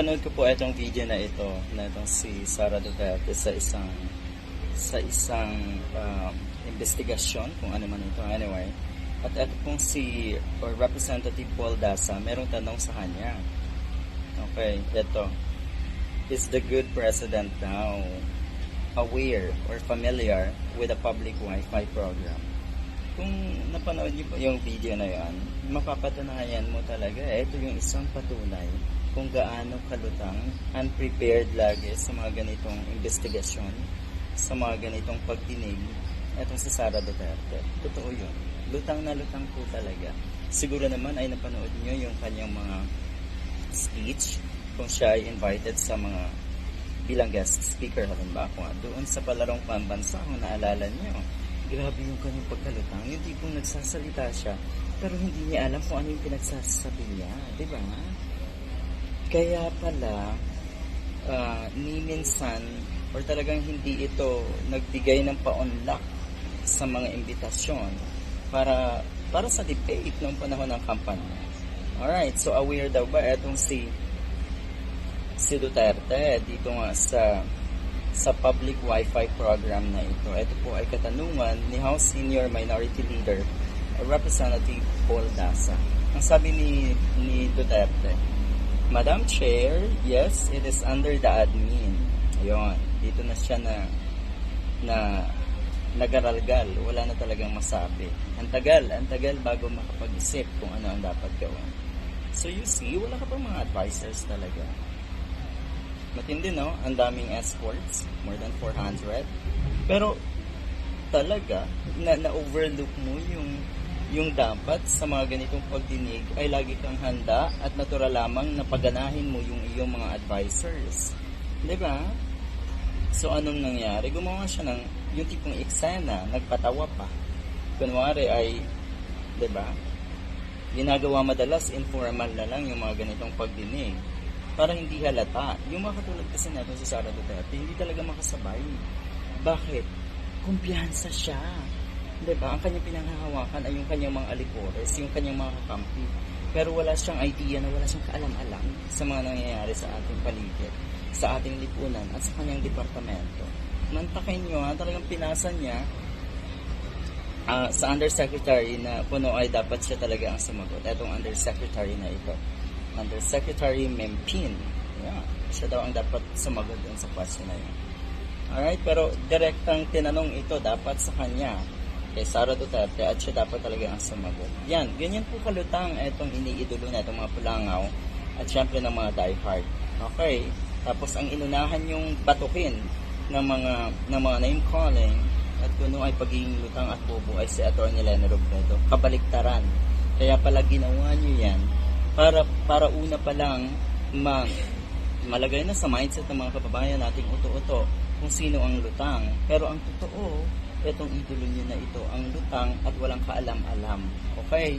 napanood ko po itong video na ito, na itong si Sara Duterte sa isang sa isang um, investigasyon, kung ano man ito, anyway. At ito pong si or Representative Paul Dasa, merong tanong sa kanya. Okay, ito. Is the good president now aware or familiar with the public Wi-Fi program? Kung napanood niyo po yung video na yan, mapapatunayan mo talaga, ito yung isang patunay kung gaano kalutang, unprepared lagi sa mga ganitong investigasyon, sa mga ganitong pagdinig, etong si Sara Duterte. Totoo yun. Lutang na lutang po talaga. Siguro naman ay napanood niyo yung kanyang mga speech kung siya ay invited sa mga bilang guest speaker halimbawa doon sa palarong pambansa kung naalala niyo grabe yung kanyang pagkalutang yung tipong nagsasalita siya pero hindi niya alam kung ano yung pinagsasabi niya di ba? Kaya pala ah, ni minsan or talagang hindi ito nagbigay ng paunlak sa mga imbitasyon para para sa debate noong panahon ng kampanya. Alright, so aware daw ba etong si si Duterte dito nga sa sa public Wi-Fi program na ito. Ito po ay katanungan ni House Senior Minority Leader Representative Paul Dasa. Ang sabi ni, ni Duterte, Madam Chair, yes, it is under the admin. Ayun, dito na siya na na nagaralgal, wala na talagang masabi. Ang tagal, ang tagal bago makapag-isip kung ano ang dapat gawin. So you see, wala ka pang mga advisors talaga. Matindi no? Ang daming escorts, more than 400. Pero talaga, na, na-overlook mo yung yung dapat sa mga ganitong pagdinig ay lagi kang handa at natural lamang na paganahin mo yung iyong mga advisors. 'Di ba? So anong nangyari? Gumawa siya ng yung tipong eksena, nagpatawa pa. Kunwari ay, 'di ba? Ginagawa madalas informal na lang yung mga ganitong pagdinig para hindi halata. Yung mga katulad kasi natin si Sara Duterte, hindi talaga makasabay. Bakit? Kumpiyansa siya. 'Di ba? Ang kanyang pinanghahawakan ay yung kanyang mga alipores, yung kanyang mga kakampi. Pero wala siyang idea na wala siyang kaalam-alam sa mga nangyayari sa ating paligid, sa ating lipunan at sa kanyang departamento. Mantakay niyo ha, talagang pinasa niya ah, sa undersecretary na puno ay dapat siya talaga ang sumagot. Etong undersecretary na ito. Undersecretary Mempin. Yeah, siya daw ang dapat sumagot dun sa question na yun. Alright, pero direktang tinanong ito dapat sa kanya kay Sara Duterte at siya dapat talaga ang sumagot. Yan, ganyan po kalutang itong iniidolo na itong mga pulangaw at syempre ng mga diehard. Okay, tapos ang inunahan yung batukin ng mga ng mga name calling at kuno ay pagiging lutang at bobo ay si Atty. Leno Robredo. Kabaliktaran. Kaya pala ginawa niyo yan para para una pa lang ma, malagay na sa mindset ng mga kababayan nating uto-uto kung sino ang lutang. Pero ang totoo, itong idolo niyo na ito ang lutang at walang kaalam-alam. Okay?